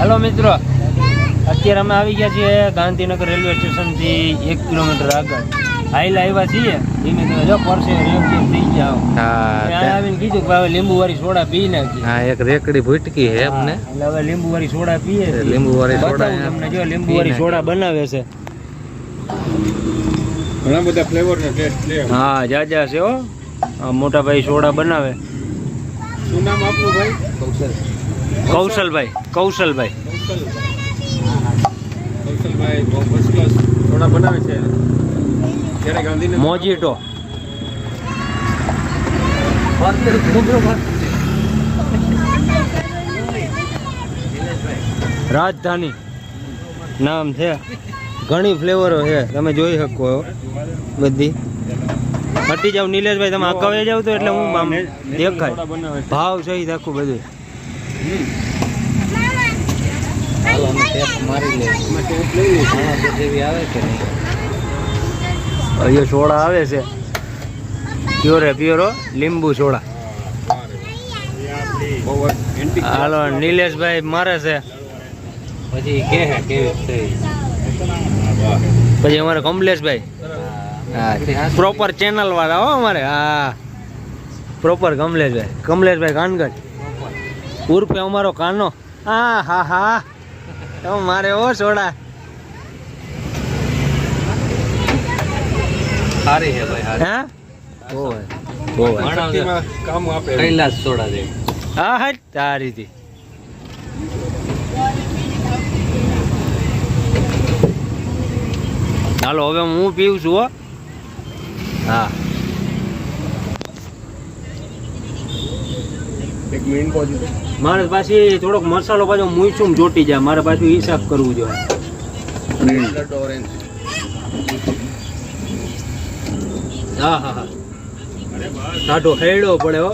Hello મિત્રો. અત્યારે અમે આવી ગયા છીએ ગાંધીનગર રેલવે સ્ટેશનથી એક કિલોમીટર આગળ. હાઈલા આવ્યા છીએ. ધીમે ધીમે જો પરસે થઈ આવીને કીધું કે હવે લીંબુ વાળી સોડા પી નાખી હા એક રેકડી ભૂટકી હે એટલે હવે લીંબુ વાળી સોડા પીએ. લીંબુવાળી સોડા તમને જો લીંબુ વાળી સોડા બનાવે છે. ઘણા બધા ફ્લેવર ને ટેસ્ટ લે હા જાજા છે હો. મોટા ભાઈ સોડા બનાવે. શું નામ આપનું ભાઈ? કૌશલભાઈ કૌશલભાઈ. કૌશલભાઈ ફર્સ્ટ ક્લાસ થોડા બનાવે છે. ત્યારે ગાંધીનગર મોજીટો. રાજધાની. નામ છે. ઘણી ફ્લેવરો છે. તમે જોઈ શકો બધી. હટી જાવ નિલેશભાઈ તમે અગાવે જાવ તો એટલે હું આમ દેખાય. છે ભાવ સહી આખું બધું. અહીંયા સોડા આવે છે. પ્યોરે પ્યોરો લીંબુ સોડા. હાલો નિલેશભાઈ મારે છે. પછી કે પછી અમારે કમલેશભાઈ. હા પ્રોપર ચેનલ વાળા હો અમારે હા. પ્રોપર કમલેશભાઈ. કમલેશભાઈ કાનગઢ ઉર્ફે અમારો કાનો. હા હા હા. મારે ઓ સોડા. સારી છે ભાઈ હા? કામ આપે. કૈલાસ સોડા જેવી હા હા તારીથી હાલો હવે હું પીવું છું હો. હા. એક મિનિટ પહોંચી મારે પાછી થોડોક મસાલો પાછો મૂછું જોટી જાય. મારે પાછું હિસાબ કરવું જોઈએ. હા હા હા. ટાઢો હેડો પડે હો.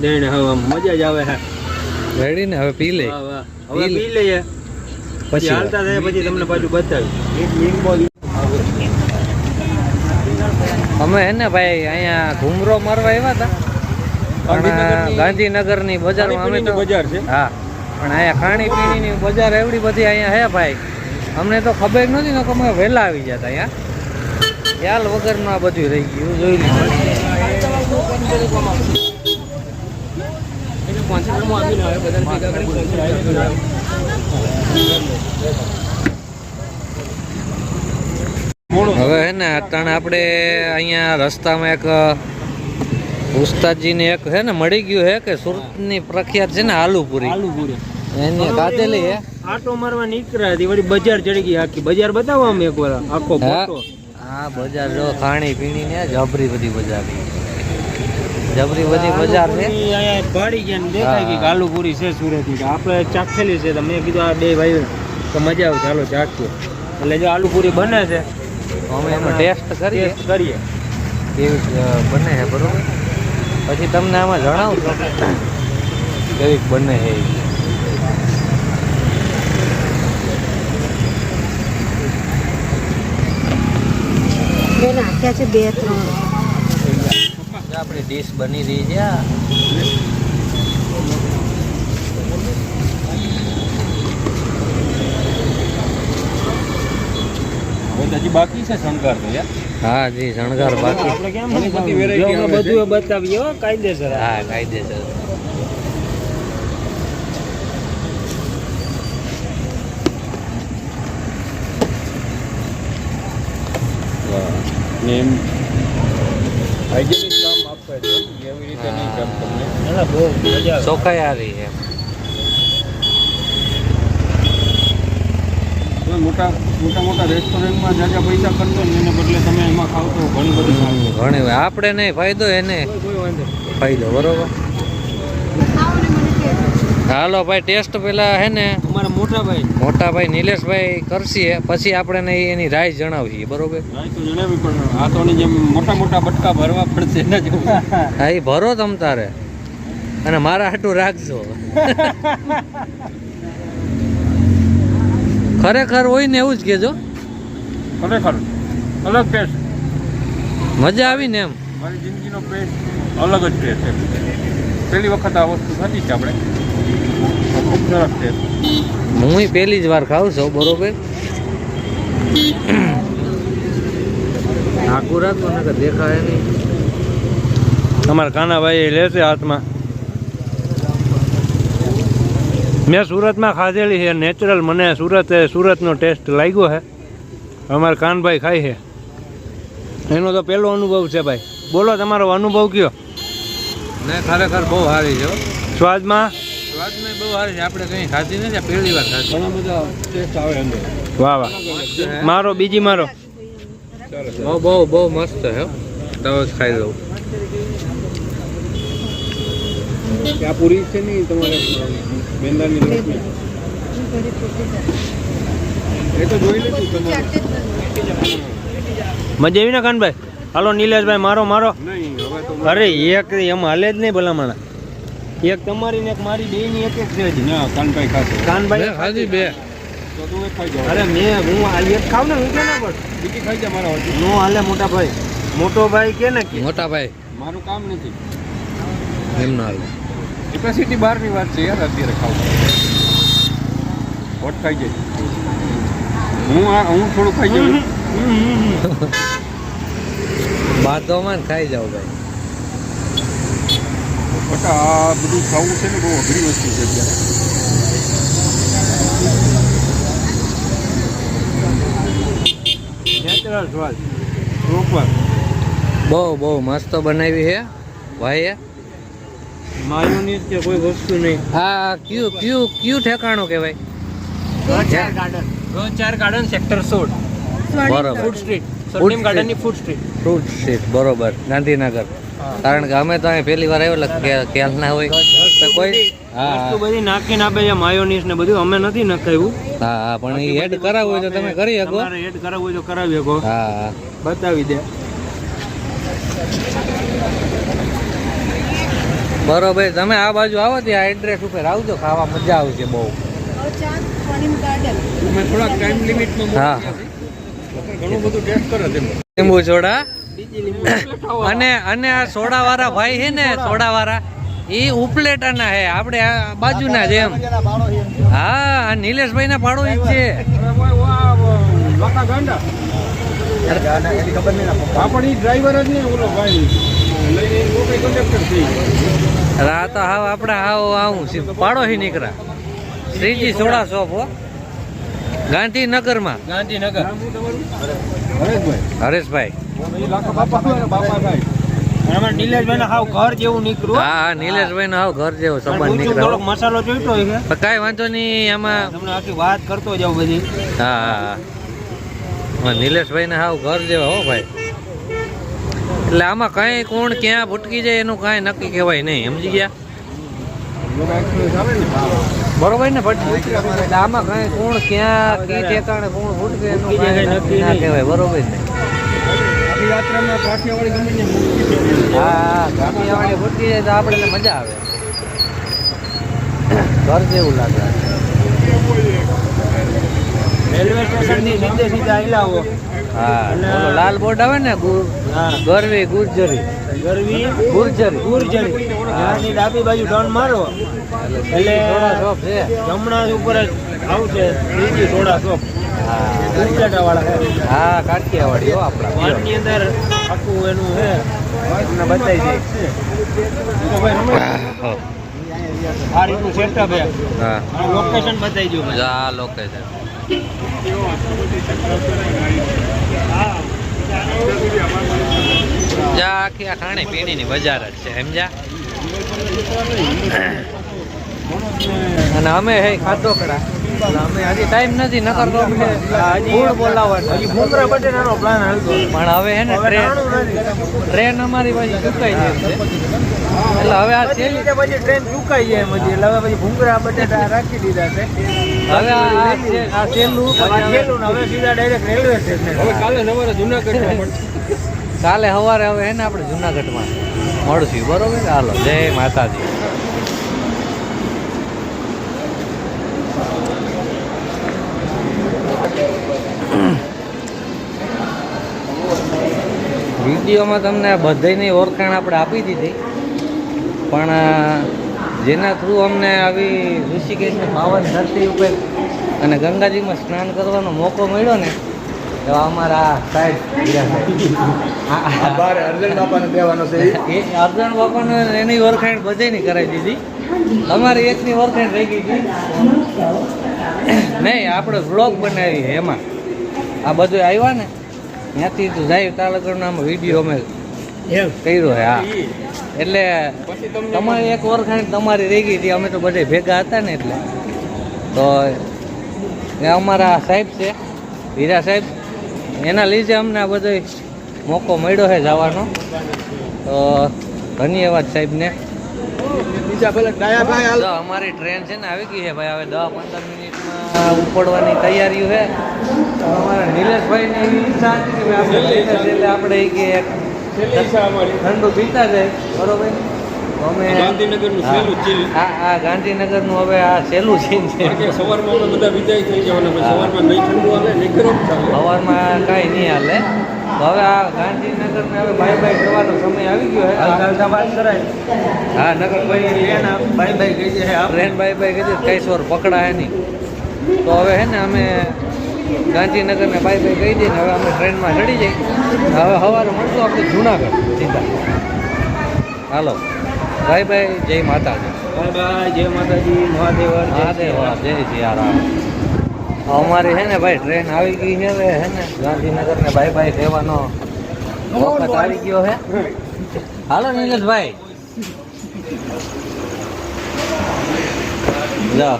દેણે હવે મજા જ આવે હે. રેડી ને હવે પી લે. હવે પી લઈએ. પછી હાલતા થાય પછી તમને પાછું બતાવ્યું એક મિનિટ અમે હે ને ભાઈ અહીંયા ઘુમરો મારવા આવ્યા હતા. પણ ગાંધીનગરની બજાર અમે તો બજાર છે? હા. પણ અહીંયા ખાણી પીણીની બજાર એવડી બધી અહીંયા હે ભાઈ. અમને તો ખબર નથી ને કે અમે વહેલા આવી જતા અહીંયા. ખ્યાલ વગરમાં આ બધું રહી ગયું જોઈ લીધું હવે હે ને અટાણે આપણે અહીંયા રસ્તામાં એક ઉસ્તાદજીને એક હે ને મળી ગયું હે કે સુરતની પ્રખ્યાત છે ને આલુપુરી. આલુપુરી. એની ખાધેલી હે. આટો મારવા નીકળ્યા હતી વળી બજાર ચડી ગઈ આખી. બજાર બતાવો આમ એક વાર આખો ફોટો. હા બજાર જો ખાણી પીણી ને જબરી બધી બજાર. જબરી બધી બજાર છે. આલુપુરી અહીંયા ભાડી ગયા ને દેખાય કે આલુ છે સુરતની. આપડે આપણે ચાખેલી છે તો મેં કીધું આ બે ભાઈ તો મજા આવે ચાલો ચાખીએ. એટલે જો આલુપુરી બને છે અમે એનો ટેસ્ટ કરીએ ટેસ્ટ કરીએ. કેવી બને છે બરોબર? પછી તમને આમાં જણાવું છું કેવી બને છે નાખ્યા છે બે ત્રણ. આપણી ડીશ બની રહી છે હવે હજી બાકી છે શણગાર તો યાર. હા જી શણગાર બાકી. આપણે કેમ બધી variety જો અમે આવે છે. બધું બતાવીએ હો કાયદેસર હા કાયદેસર. ને એમ હાઇજેનિક કામ આપે છે. એવી રીતે નહીં કામ તમને. ના, ના, બહુ મજા આવે. ચોખાઈ આવી છે તમે મોટા મોટા મોટા રેસ્ટોરન્ટમાં જ્યાં જ્યાં પૈસા ખર્ચો ને એને બદલે તમે એમાં ખાવ તો ઘણી બધી ઘણી આપણે નહીં ફાયદો એને. ફાયદો બરોબર? હાલો ભાઈ ટેસ્ટ પેલા હે ને? અમારા મોટા ભાઈ. મોટા ભાઈ નિલેશભાઈ કરશીએ પછી આપણે એને એની રાય જણાવીએ બરોબર? રાય તો જણાવી પણ હાથોની જેમ મોટા મોટા બટકા ભરવા પડશે હા એ ભરો તમ તારે. અને મારા હાટું રાખજો. ખરેખર હોય ને એવું જ કેજો ખરેખર. અલગ ટેસ્ટ મજા આવી ને એમ. મારી જિંદગીનો ટેસ્ટ અલગ જ ટેસ્ટ છે. પહેલી વખત આ વસ્તુ ખાધી છે આપણે. ખૂબ સરસ ટેસ્ટ હું પહેલી જ વાર ખાઉં છું બરોબર? આખું રાખો ને કે દેખાય નહીં. અમારા કાનાભાઈ લેશે હાથમાં. મેં સુરતમાં ખાધેલી છે નેચરલ મને સુરત સુરતનો ટેસ્ટ લાગ્યો છે. અમારા કાનભાઈ ખાય છે. એનો તો પહેલો અનુભવ છે ભાઈ. બોલો તમારો અનુભવ કયો? ને ખરેખર બહુ સારી છે હો. સ્વાદમાં? સ્વાદમાં બહુ સારી છે. આપણે કંઈ ખાધી નથી પહેલી વાર ખાધી. ઘણા બધા ટેસ્ટ આવે અંદર. વાહ વાહ. મારો બીજી મારો. બહુ બહુ બહુ મસ્ત છે હો. તો ખાઈ દઉં આ પૂરી છે ને તમારે બેંદાની લોટની એ તો જોઈ તમારે. મજા આવી ને કાનભાઈ? હાલો નિલેશભાઈ મારો મારો. નહીં હવે તો અરે એક એમ હાલે જ નહીં ભલામણા. એક તમારી ને એક મારી બે ની એક જ છે હજી. ના કાનભાઈ ખાશે કાનભાઈ મેં બે. અરે મેં હું આ એક ખાવ ને હું કે ના બીજી ખાઈ જા મારા નો હાલે મોટા ભાઈ. મોટો ભાઈ કે? ને મોટા ભાઈ. મારું કામ નથી. એમનો હાલ. કેપેસિટી બહારની વાત છે યાર અત્યારે ખાવું. હોટ ખાઈ જાય. હું આ હું થોડું ખાઈ જાઉં. બાદોમાં ને ખાઈ જાવ ભાઈ. બટ આ બધું ખાવું છે ને બહુ અઘરી વસ્તુ છે અત્યારે. નેચરલ સ્વાદ. પ્રોપર બહુ બહુ મસ્ત બનાવી છે ભાઈએ. માયોનીઝ કે કોઈ વસ્તુ નહીં. હા ક્યુ ક્યુ ક્યુ ઠેકાણો કહેવાય? ગાર્ડન ચાર ગાર્ડન સેક્ટર 16 બરોબર. ફૂડ સ્ટ્રીટ સરનેમ ગાર્ડનની ફૂડ સ્ટ્રીટ ફૂડ સ્ટ્રીટ બરોબર. ગાંધીનગર. કારણ કે અમે તો અહીં પહેલી વાર આવ્યો એટલે ખ્યાલ ના હોય. તો કોઈ હા. વસ્તુ બધી નાખીને આપે છે માયોનીઝ ને બધું. અમે નથી નખાયું. હા હા પણ એ એડ કરાવવું હોય તો તમે કરી શકો. તમારે એડ કરાવવું હોય તો કરાવી શકો. હા હા. બતાવી દે. બરોબર તમે આ બાજુ આવો ત્યાં એડ્રેસ ઉપર આવજો ખાવા મજા આવશે બહુ હા લીંબુ સોડા અને અને આ સોડા વાળા ભાઈ છે ને સોડા વાળા એ ઉપલેટાના હે આપણે આ બાજુના છે એમ હા નિલેશભાઈ ના પાડો જ છે ડ્રાઈવર જ નહીં ઓલો ભાઈ આ તો હાવ આપણે હાવ આવું પાડો હી નીકળા શ્રીજી સોડા શોપ હો. ગાંધીનગરમાં. ગાંધીનગર. હરેશભાઈ. નીકળ્યું. નીકળ્યો. કાંઈ વાંધો નહીં આમાં વાત કરતો જાવ બધી. હા નિલેશભાઈ ને હાવ ઘર જેવા હો ભાઈ. એટલે આમાં કઈ કોણ ક્યાં ભૂટકી જાય એનું કાંઈ નક્કી કહેવાય નહીં. સમજી ગયા? બરોબર ને ભટકી એટલે આમાં કઈ કોણ ક્યાં કઈ ઠેકાણે કોણ ભૂટકે એનું નક્કી ના કહેવાય. બરોબર ને? હા કાઠિયાવાડી ભૂટકી જાય તો આપણે મજા આવે. ઘર જેવું લાગે. રેલવે સ્ટેશનથી સીધે સીધા આયલા હો લાલ બોર્ડ આવે ને હા. ગરવી ગુર્જરી. ગરવી ગુર્જરી. ગુરજરી. ત્યાંથી ડાબી બાજુ ટર્ન મારો. એટલે થોડા શોપ છે. જમણા ઉપર જ આવશે ત્રીજી સોડા શોપ હા. કાઠિયાવાડી હો આપણા. વારની અંદર આખું એનું છે. તમને બતાવી દે. હા આ રીતનું સેટઅપ છે. હા. લોકેશન બતાવી આ લોકેશન જા આખી આ ખાણી પીણીની બજાર જ છે સમજ્યા? અને અમે હે ખાધો કડા. અમે હજી ટાઈમ નથી નકર તો અમને ફૂડ બોલાવવાનું. હજી ભૂંગરા બટેટાનો પ્લાન હાલતો પણ હવે હે ને ટ્રેન ટ્રેન અમારી બાજુ ચૂકાઈ જાય છે. એટલે હવે આ પછી છેલ્લી પછી ટ્રેન ચૂકાઈ જાય એમ હજી. એટલે હવે પછી ભૂંગરા બટેટા રાખી દીધા છે. હવે આ- આ છે- આ છેલ્લું હવે- છેલ્લું ને હવે સીધા ડાયરેક્ટ રેલવે સ્ટેશન હવે કાલે સવારે જુનાગઢ કાલે સવારે હવે હે ને આપણે જુનાગઢમાં મળશું. બરોબર? હાલો જય માતાજી. વિડીયોમાં તમને બધાની ઓળખાણ આપણે આપી દીધી. પણ જેના થ્રુ અમને આવી ઋષિકેશની પાવન ધરતી ઉપર અને ગંગાજીમાં સ્નાન કરવાનો મોકો મળ્યો ને તો અમારા સાહેબ હીરા સાહેબ. આ- આ- એ અર્જણ બાપાને એની ઓળખાણ બધાની કરાવી દીધી. અમારી એકની ઓળખાણ રહી ગઈ હતી. નહીં આપણે બ્લોગ બનાવી એમાં. આ બધું આવ્યા ને ત્યાંથી તો જાય તાલગઢનો આમાં વીડિયો અમે કર્યો હે હા. એટલે તમારી એક ઓળખાણ તમારી રહી ગઈ હતી અમે તો બધે ભેગા હતા ને એટલે. તો એ અમારા સાહેબ છે હીરા સાહેબ એના લીધે અમને આ બધો મોકો મળ્યો છે જવાનો. તો ધન્યવાદ સાહેબને. અમારી ટ્રેન છે ને આવી ગઈ છે ભાઈ. હવે દસ પંદર મિનિટમાં ઉપડવાની તૈયારીઓ છે તો અમારા નિલેશભાઈની ઈચ્છા હતી કે આપણે છેલ્લે છેલ્લે આપણે કે ઠંડુ પીતા જાય. બરોબર? તો અમે ગાંધીનગરનું સહેલું ચીલ. હા આ ગાંધીનગરનું હવે આ સહેલું સીન છે. સવારમાં અમે બધા વિદાય થઈ જવાના પછી સવારમાં નહીં ઠંડુ હાલે નહીં ગરમ ચાલે સવારમાં કાંઈ નહીં હાલે. હવે આ ગાંધીનગરને હવે બાય બાય કરવાનો સમય આવી ગયો છે હા નગર ભાઈ બાય બાય કહી છે ટ્રેન બાય બાય કીધી કઈ સ્વર પકડાય નહીં. તો હવે હે ને અમે ગાંધીનગરને બાય બાય કહી દઈએ ને હવે અમે ટ્રેનમાં ચડી જઈએ હવે સવારે મળશું આપણે જુનાગઢ સીધા. હાલો. બાય બાય જય માતાજી. બાય બાય જય માતાજી મહાદેવ મહાદેવ હા, જય સિયારામ અમારી છે ને ભાઈ ટ્રેન આવી ગઈ છે હવે હે ને? ગાંધીનગર ને બાય બાય કહેવાનો વખત આવી ગયો હે. હાલો નીલેશભાઈ. જાઓ.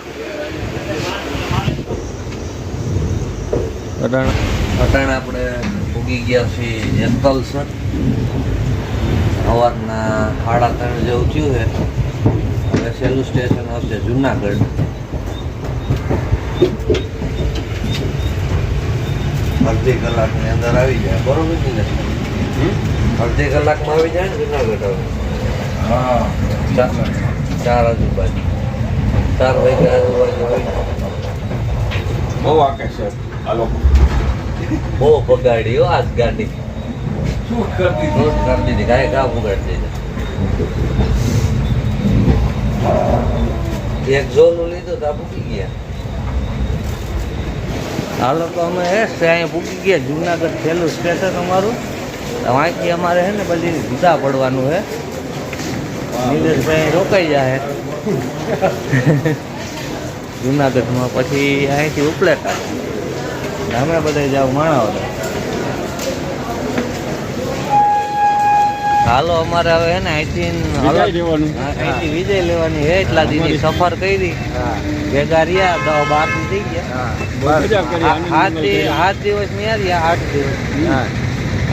અટાણ અટાણ આપણે ઉગી ગયા છીએ જેતલસર સવારના સાડા ત્રણ જેવું થયું છે. હવે છેલ્લું સ્ટેશન આવશે જુનાગઢ. અડધી કલાકની અંદર આવી જાય. બરોબર છે ને? અડધી કલાકમાં આવી જાય ને જુનાગઢ હવે? હા. ચાર ચાર આજુબાજુ. ચાર વાગ્યા આજુબાજુ આવી બહુ આકે છે. આ લોકો બહુ બગાડ્યો હો આજ ગાડી. શું કરતી? રોજ કરતી દીધી ગાય ગા બગાડી એક ઝોલું લીધું તો આ ગયા. હાલો તો અમે હે અહીંયા પૂકી ગયા. જુનાગઢ છેલ્લું સ્ટેશન અમારું. અહીંથી અમારે હે ને બધી જુદા પડવાનું છે નીલેશભાઈ રોકાઈ જાય જુનાગઢમાં પછી અહીંથી ઉપલેટા. અમે બધા જાવ માણાવદર હાલો અમારે હવે એને અહીંથી વિજય લેવાની. હે એટલા દીધી સફર કરી. ભેગા રહ્યા દસ બાર થઈ ગયા. આઠ દિવસ. ની રહ્યા આઠ દિવસ.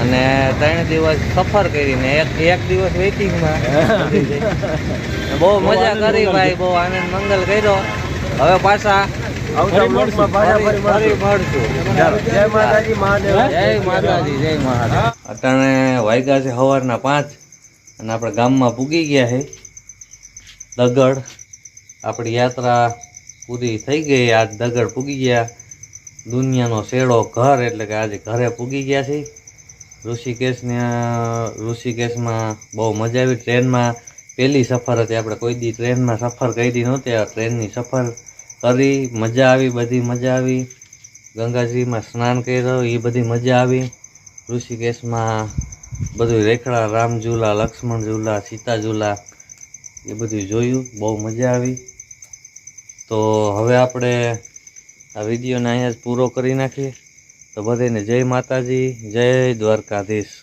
અને ત્રણ દિવસ સફર કરીને એક એક દિવસ વેઇટિંગમાં બહુ મજા કરી ભાઈ બહુ આનંદ મંગલ કર્યો. હવે પાછા ફરી મળશું. ફરી ફરી મળશું. જય માતાજી મહાદેવ જય માતાજી. જય મહારાજ અટાણે વાગ્યા છે સવારના પાંચ અને આપણે ગામમાં પૂગી ગયા છે. દગડ આપણી યાત્રા પૂરી થઈ ગઈ. આજ દગડ પૂગી ગયા. દુનિયાનો શેડો ઘર એટલે કે આજે ઘરે પૂગી ગયા છે. ઋષિકેશને ઋષિકેશમાં બહુ મજા આવી. ટ્રેનમાં પહેલી સફર હતી. આપણે કોઈ દી ટ્રેનમાં સફર કરી નહોતી. આ ટ્રેનની સફર કરી, મજા આવી, બધી મજા આવી. ગંગાજીમાં સ્નાન કર્યું એ બધી મજા આવી. ઋષિકેશમાં બધું રેખડા, રામ ઝૂલા, લક્ષ્મણ ઝૂલા, સીતા ઝૂલા, એ બધું જોયું, બહુ મજા આવી. તો હવે આપણે આ વિડીયોને અહીંયા જ પૂરો કરી નાખીએ. તો બધાને જય માતાજી, જય દ્વારકાધીશ.